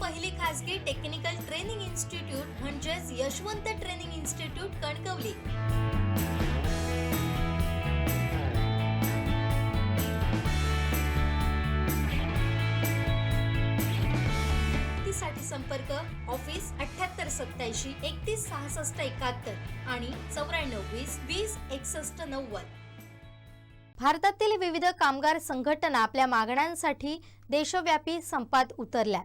पहिली खासगी technical training institute म्हणजेच यशवंत ट्रेनिंग इन्स्टिट्यूट कणकवली. साठी संपर्क ऑफिस अठ्याहत्तर सत्याऐंशी एकतीस सहासष्ट एकाहत्तर आणि चौऱ्याण्णव वीस वीस एकसष्ट नव्वद. भारतातील विविध कामगार संघटना आपल्या मागण्यांसाठी देशव्यापी संपात उतरल्या.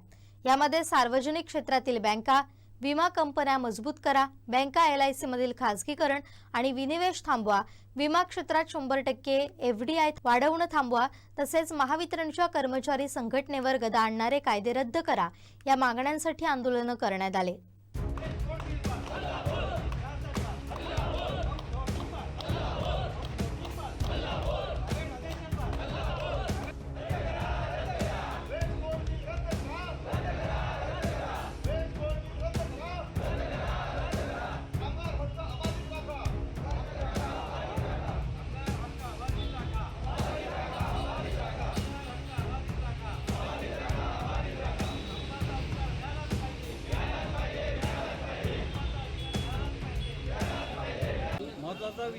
यामध्ये सार्वजनिक क्षेत्रातील बँका विमा कंपन्या मजबूत करा बँका एल आय मधील खासगीकरण आणि विनिवेश थांबवा विमा क्षेत्रात शंभर टक्के एफ डी आय वाढवणं थांबवा तसेच महावितरणच्या कर्मचारी संघटनेवर गदा आणणारे कायदे रद्द करा या मागण्यांसाठी आंदोलनं करण्यात आले.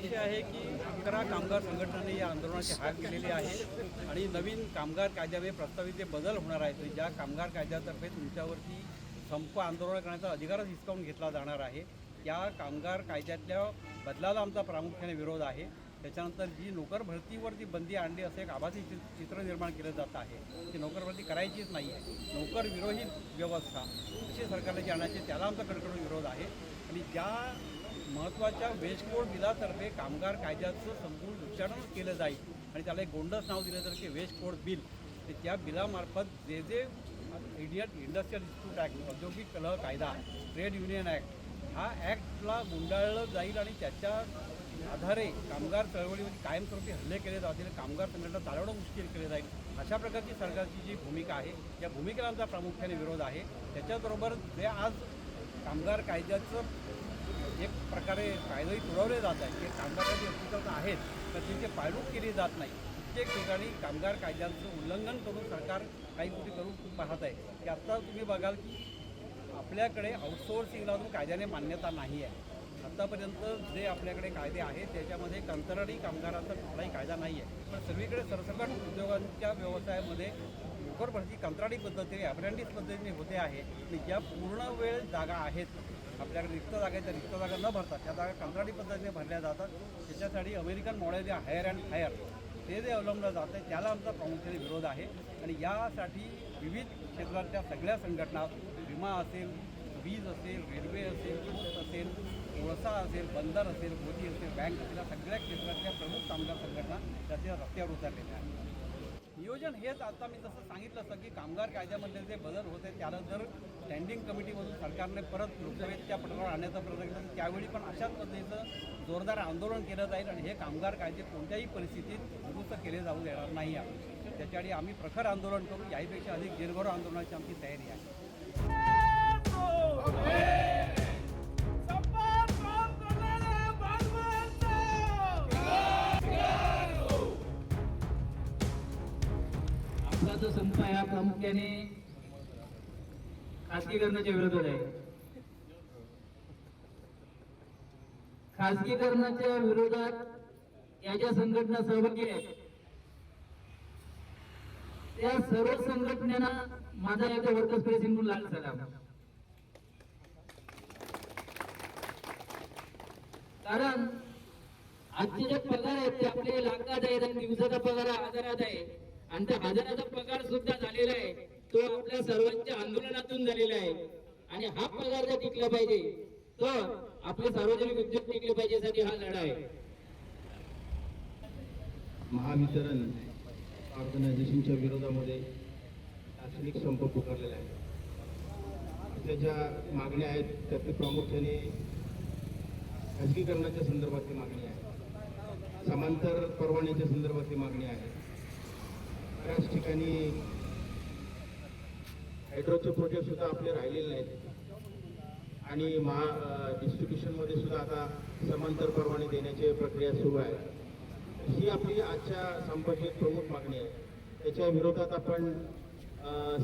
विषय आहे की अकरा कामगार संघटनांनी या आंदोलनाची हाक केलेली आहे आणि नवीन कामगार कायद्यामध्ये प्रस्तावित जे बदल होणार आहेत ज्या कामगार कायद्यातर्फे तुमच्यावरती संप आंदोलन करण्याचा अधिकारच हिसकावून घेतला जाणार आहे. या कामगार कायद्यातल्या बदलाला आमचा प्रामुख्याने विरोध आहे. त्याच्यानंतर जी नोकर भरतीवरती बंदी आणली असं एक आभासी चित्र निर्माण केलं जात आहे. की नोकर भरती करायचीच नाही आहे. नोकर विरोधी व्यवस्था अशी सरकारला जी आणायची त्याला आमचा कडकडून विरोध आहे. आणि ज्या महत्त्वाच्या वेस्टकोड बिलातर्फे कामगार कायद्याचं संपूर्ण उच्चारण केलं जाईल आणि त्याला एक गोंडस नाव दिलं तर की वेज कोड बिल. ते त्या बिलामार्फत जे जे इंडियन इंडस्ट्रियल इन्स्टिट्यूट ॲक्ट औद्योगिक कलह कायदा ट्रेड युनियन ॲक्ट हा ॲक्टला गुंडाळलं जाईल आणि त्याच्या आधारे कामगार चळवळीमध्ये कायमस्वरूपी हल्ले केले जातील कामगार संघटना चालवणं मुश्किल केले जाईल. अशा प्रकारची सरकारची जी भूमिका आहे या भूमिकेला आमचा प्रामुख्याने विरोध आहे. त्याच्याबरोबर जे आज कामगार कायद्याचं एक प्रकारे कायदेही तुडवले जात आहे की कामगाराची अस्तित्वात आहेत तर त्यांची पायरूप केली जात नाही. प्रत्येक ठिकाणी कामगार कायद्यांचं उल्लंघन करून सरकार काही गोष्टी करून पाहत आहे. की आत्ता तुम्ही बघाल की आपल्याकडे आउटसोर्सिंगला अजून कायद्याने मान्यता नाही आहे. आत्तापर्यंत जे आपल्याकडे कायदे आहेत त्याच्यामध्ये कंत्राटी कामगारांचा कुठलाही कायदा नाही आहे. पण सगळीकडे सरसकट उद्योगांच्या व्यवसायामध्ये नोकर भरती कंत्राटी पद्धतीने अप्रेंटिस पद्धतीने होते आहे. आणि ज्या पूर्ण वेळ जागा आहेत आपल्याकडे रिक्त जागा आहेत त्या रिक्त जागा न भरतात त्या जागा कंत्राटी पद्धतीने भरल्या जातात. त्याच्यासाठी अमेरिकन मॉडेल जे हायर अँड हायर ते जे अवलंबलं जातं आहे त्याला आमचा प्रामुख्याने विरोध आहे. आणि यासाठी विविध क्षेत्रातल्या सगळ्या संघटना विमा असेल वीज असेल रेल्वे असेल पोस्ट असेल कोळसा असेल बंदर असेल मोदी असेल बँक असेल या सगळ्या क्षेत्रातल्या प्रमुख कामगार संघटना त्याच्या रस्त्यावर उतरलेल्या आहेत. नियोजन हेच आता मी जसं सांगितलं असं की कामगार कायद्यामध्ये जे बदल होते त्याला जर स्टँडिंग कमिटीमधून सरकारने परत लोकसभेत त्या पटलावर आणण्याचा प्रयत्न केला त्यावेळी पण अशाच पद्धतीचं जोरदार आंदोलन केलं जाईल आणि हे कामगार कायदे कोणत्याही परिस्थितीत दुरुस्त केले जाऊ देणार नाही. आहे त्याच्यासाठी आम्ही प्रखर आंदोलन करू याहीपेक्षा अधिक दीर्घोर आंदोलनाची आमची तयारी आहे. आपला जो संप आहे हा प्रामुख्याने खासगीकरणाच्या विरोधात आहे. खासगीकरणाच्या विरोधात या ज्या संघटना सहभागी आहेत त्या सर्व संघटनेना माझा एकदा वर्कर्स म्हणून लाल सलाम. कारण आजचे जे पगार आहेत ते आपले लाखात आहेत आणि दिवसाचा पगार आजारात आहे. आणि त्या हजाराचा पगार सुद्धा झालेला आहे. तो आपल्या सर्वांच्या आंदोलनातून झालेला आहे. आणि हा पगार जर टिकला पाहिजे तर आपले सार्वजनिक उद्योग टिकले पाहिजे साठी हा लढा आहे. महावितरण ऑर्गनायझेशनच्या विरोधामध्ये शैक्षणिक संप पुकारलेला आहे. आपल्या ज्या मागण्या आहेत त्यातली प्रामुख्याने खाजगीकरणाच्या संदर्भातली मागणी आहे. समांतर परवान्याच्या संदर्भातली मागणी आहे. बऱ्याच ठिकाणी हायड्रोचे प्रोजेक्ट सुद्धा आपले राहिलेले नाहीत. आणि महा डिस्ट्रीब्युशनमध्ये सुद्धा आता समांतर परवाने देण्याची प्रक्रिया सुरू आहे. ही आपली आजच्या संपाची एक प्रमुख मागणी आहे. त्याच्या विरोधात आपण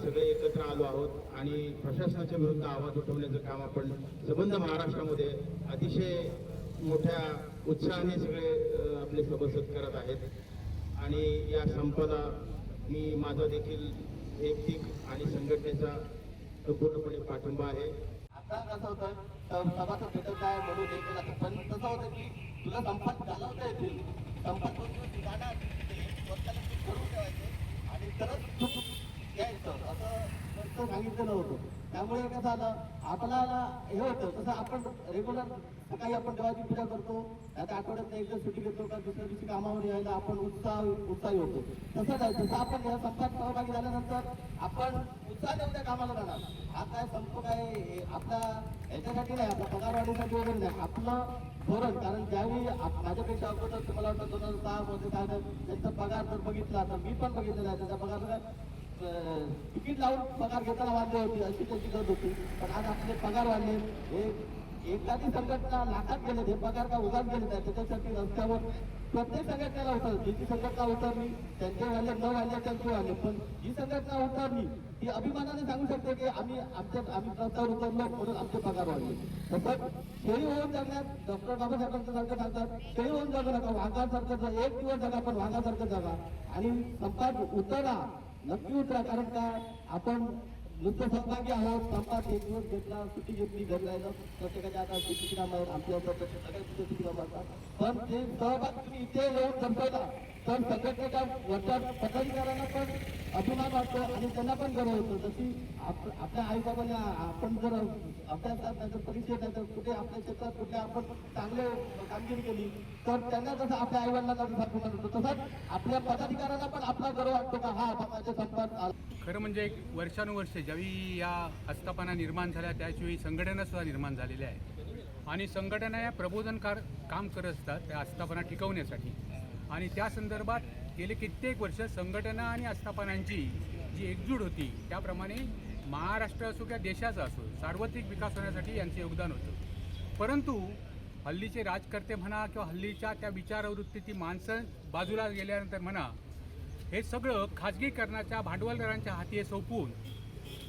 सगळे एकत्र आलो आहोत आणि प्रशासनाच्या विरुद्ध आवाज उठवण्याचं काम आपण संबंध महाराष्ट्रामध्ये अतिशय मोठ्या उत्साहाने सगळे आपले सभासद करत आहेत. आणि या संपाला मी माझा देखील वैयक्तिक आणि संघटनेचा पूर्णपणे पाठिंबा आहे आता कसं होतं स- सभासद भेटत काय म्हणून हे केलं पण कसं होतं की तुला संपात घालवता येतील संपात दोन जाणार स्वतःला करून ठेवायचे आणि तरच यायचं असं सांगितलेलं होतं त्यामुळे कसं झालं आपल्याला हे होतं तसं आपण रेग्युलर सकाळी आपण देवाची पूजा करतो आता आठवड्यात एकदा सुट्टी घेतो का दुसऱ्या दिवशी कामावर यायला आपण उत्साह उत्साही होतो. तसंच आहे तसं आपण या संपात सहभागी झाल्यानंतर आपण उत्साहाने उद्या कामाला जाणार. हा काय संप काय आपला याच्यासाठी नाही आपल्या पगारवाढीसाठी वगैरे नाही आपलं धोरण. कारण ज्यावेळी माझ्यापेक्षा अगोदर तुम्हाला वाटतं दोन हजार सहा मध्ये काय त्यांचा पगार जर बघितला तर मी पण बघितलेला आहे त्याचा पगार तिकीट लावून पगार घेताना वाढले होती अशी त्याची गरज होती. पण आज आपले पगार वाढले. हे एखादी संघटना लाखात गेले हे पगार का उगाच गेले नाही त्याच्यासाठी रस्त्यावर प्रत्येक संघटनेला उतर ज्याची संघटना उतरली त्यांचे वाले न वाले त्यांचे वाले. पण जी संघटना उतरली ती अभिमानाने सांगू शकते की आम्ही आमच्या आम्ही रस्त्यावर उतरलो म्हणून आमचे पगार वाढले. तसंच शेळी होऊन जगण्यात डॉक्टर बाबासाहेबांचं सारखं सांगतात शेळी होऊन जगू नका वाघासारखं एक दिवस जगा पण वाघासारखं जगा. आणि संपात उतरा. नक्की उतरा कारण का आपण नुसतं सहभागी आहोत संपात एक दिवस घेतला सुट्टी घेतली घरी प्रत्येकाच्या आता सुट्टी कामावर आमच्या प्रत्येक सगळ्या सुट्टी कामावर पण ते सहभाग तुम्ही इथे येऊन संपवला तर संघटनेच्या वरच्या पदाधिकाऱ्यांना पण अभिमान वाटतो आणि त्यांना पण गर्व होतो. जशी आप- आपल्या आईबाबांना आपण जर अभ्यासात नाही परिचय परीक्षेत कुठे आपल्या क्षेत्रात कुठे आपण चांगले कामगिरी केली तर त्यांना जसं आपल्या आईवडिलांना जसा अभिमान होतो तसंच आपल्या पदाधिकाऱ्यांना पण आपला गर्व वाटतो का हा बाबाच्या संपर्क खरं म्हणजे एक वर्षानुवर्ष ज्यावेळी या आस्थापना निर्माण झाल्या त्याचवेळी संघटनासुद्धा निर्माण झालेल्या आहेत. आणि संघटना या प्रबोधनकार काम करत असतात त्या आस्थापना टिकवण्यासाठी. आणि त्या संदर्भात गेले कित्येक वर्ष संघटना आणि आस्थापनांची जी एकजूट होती त्याप्रमाणे महाराष्ट्र असो किंवा देशाचा असो सार्वत्रिक विकास होण्यासाठी यांचं योगदान होतं. परंतु हल्लीचे राजकर्ते म्हणा किंवा हल्लीच्या त्या विचारवृत्तीची माणसं बाजूला गेल्यानंतर म्हणा हे सगळं खाजगीकरणाच्या भांडवलदारांच्या हाती हे सोपवून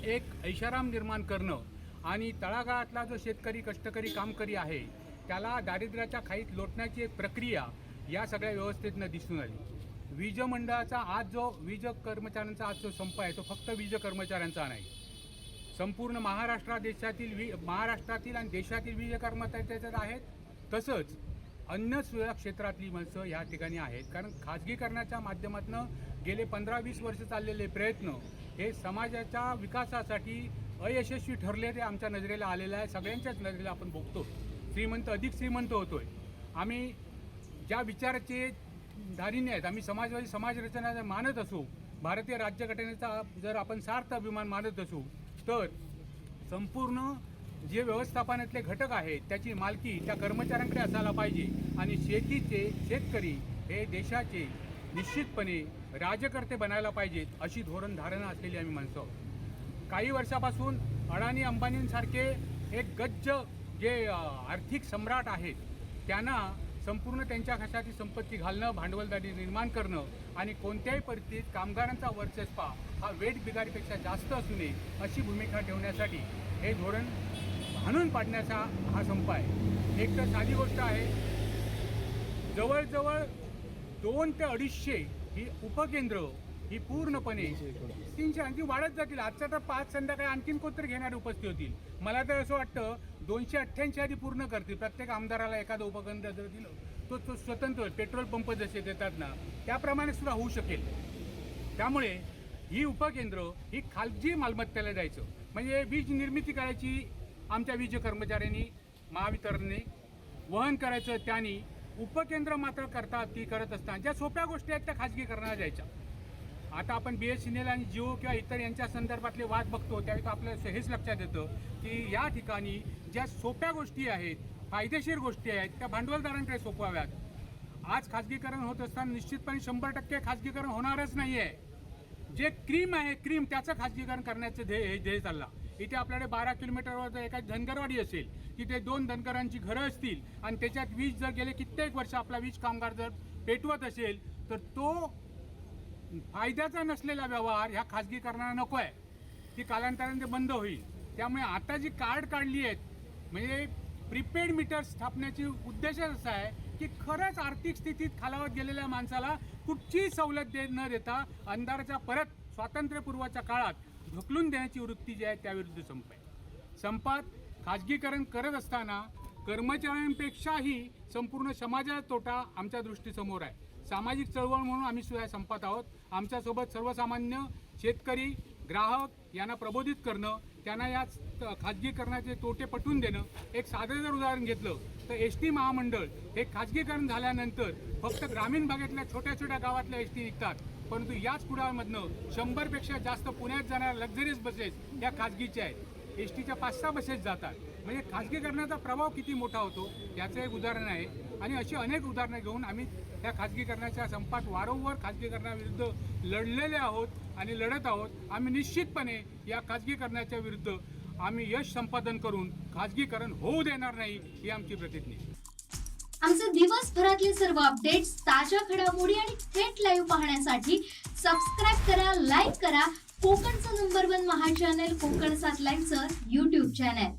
एक ऐशाराम निर्माण करणं आणि तळागाळातला जो शेतकरी कष्टकरी कामकरी आहे त्याला दारिद्र्याच्या खाईत लोटण्याची एक प्रक्रिया या सगळ्या व्यवस्थेतनं दिसून आली. वीज मंडळाचा आज जो वीज कर्मचाऱ्यांचा आज जो संप आहे तो फक्त वीज कर्मचाऱ्यांचा नाही. संपूर्ण महाराष्ट्र देशातील वी महाराष्ट्रातील आणि देशातील वीज कर्मचारी आहेत. तसंच अन्न सुविधा क्षेत्रातली माणसं ह्या ठिकाणी आहेत. कारण खाजगीकरणाच्या माध्यमातून गेले पंधरा वीस वर्ष चाललेले प्रयत्न हे समाजाच्या विकासासाठी अयशस्वी ठरले ते आमच्या नजरेला आलेलं आहे. सगळ्यांच्याच नजरेला आपण बघतो श्रीमंत अधिक श्रीमंत होतोय. आम्ही ज्या विचाराचे धारिणी आहेत आम्ही समाजवादी समाज रचना जर मानत असू भारतीय राज्यघटनेचा जर आपण सार्थ अभिमान मानत असू तर संपूर्ण जे व्यवस्थापनातले घटक आहेत त्याची मालकी त्या कर्मचाऱ्यांकडे असायला पाहिजे. आणि शेतीचे शेतकरी हे देशाचे निश्चितपणे राजकर्ते बनायला पाहिजेत अशी धोरण धारणा असलेली आम्ही माणसं काही वर्षापासून अडाणी अंबानींसारखे एक गज्ज जे आर्थिक सम्राट आहेत त्यांना संपूर्ण त्यांच्या खशाची संपत्ती घालणं भांडवलदारी निर्माण करणं आणि कोणत्याही परिस्थितीत कामगारांचा वर्चस्पा हा वेट बिगारीपेक्षा जास्त असू नये अशी भूमिका ठेवण्यासाठी हे धोरण हाणून पाडण्याचा हा संप आहे. एक तर साधी गोष्ट आहे जवळजवळ दोन ते अडीचशे ही उपकेंद्र ही पूर्णपणे तीनशे आणखी वाढत जातील. आजचा तर पाच संध्याकाळी आणखीन कोणतरी घेणारे उपस्थित होतील. मला तर असं वाटतं दोनशे अठ्ठ्याऐंशी आधी पूर्ण करतील. प्रत्येक आमदाराला एखादं उपकेंद्र जर दिलं तो तो स्वतंत्र पेट्रोल पंप जसे देतात ना त्याप्रमाणे सुद्धा होऊ शकेल. त्यामुळे ही उपकेंद्र ही खालची मालमत्तेला जायचं. म्हणजे वीज निर्मिती करायची आमच्या वीज कर्मचाऱ्यांनी महावितरणने. वहन करायचं त्यांनी. उपकेंद्र मात्र करतात ती करत असताना ज्या सोप्या गोष्टी आहेत त्या खाजगीकरणाला जायच्या. आता आपण बी एस एन एल आणि जिओ किंवा इतर यांच्या संदर्भातले वाद बघतो त्यावेळी आपल्याला हेच लक्षात येतं की या ठिकाणी ज्या सोप्या गोष्टी आहेत फायदेशीर गोष्टी आहेत त्या भांडवलदारांकडे सोपवाव्यात. आज खाजगीकरण होत असताना निश्चितपणे शंभर टक्के खाजगीकरण होणारच नाही आहे जे क्रीम आहे क्रीम त्याचं खाजगीकरण करण्याचं ध्येय हे ध्येय चालला. इथे आपल्याकडे बारा किलोमीटरवर जर एखादी धनगरवाडी असेल तिथे दोन धनगरांची घरं असतील आणि त्याच्यात वीज जर गेले कित्येक वर्ष आपला वीज कामगार जर पेटवत असेल तर तो फायद्याचा नसलेला व्यवहार ह्या खाजगीकरणाला नको आहे ती कालांतराने बंद होईल. त्यामुळे आता जी कार्ड काढली आहेत म्हणजे प्रीपेड मीटर स्थापण्याची उद्देश असा आहे की खरंच आर्थिक स्थितीत खालावत गेलेल्या माणसाला कुठचीही सवलत दे न देता अंधाराच्या परत स्वातंत्र्यपूर्वाच्या काळात ढकलून देण्याची वृत्ती जी आहे त्याविरुद्ध संप आहे. संपात खाजगीकरण करत असताना कर्मचाऱ्यांपेक्षाही संपूर्ण समाजाचा तोटा आमच्या दृष्टीसमोर आहे. सामाजिक चळवळ म्हणून आम्ही सुद्धा संपत आहोत. आमच्यासोबत सर्वसामान्य शेतकरी ग्राहक यांना प्रबोधित करणं त्यांना या खाजगीकरणाचे तोटे पटवून देणं एक साधं जर उदाहरण घेतलं तर एस टी महामंडळ हे खाजगीकरण झाल्यानंतर फक्त ग्रामीण भागातल्या छोट्या छोट्या गावातल्या एस टी निघतात. परंतु याच कुडाळमधनं शंभरपेक्षा जास्त पुण्यात जाणाऱ्या लक्झरीज बसेस या खाजगीच्या आहेत. एस टीच्या पाच सहा बसेस जातात. म्हणजे खाजगीकरणाचा प्रभाव किती मोठा होतो याचं एक उदाहरण आहे. आणि अशी अनेक उदाहरणं घेऊन आम्ही त्या खाजगीकरणाच्या संपात वारंवार खाजगीकरणाविरुद्ध लढलेले आहोत आणि लढत आहोत. आम्ही निश्चितपणे या खाजगीकरणाच्या विरुद्ध आम्ही यश संपादन करून खाजगीकरण होऊ देणार नाही ही आमची प्रतिज्ञा आमचे दिवसभरातले सर्व अपडेट्स ताज्या घडामोडी आणि थेट लाईव्ह पाहण्यासाठी सबस्क्राईब करा लाईक करा. कोकणचं नंबर वन महा चॅनल कोकण सात लाईव्हचं युट्यूब चॅनल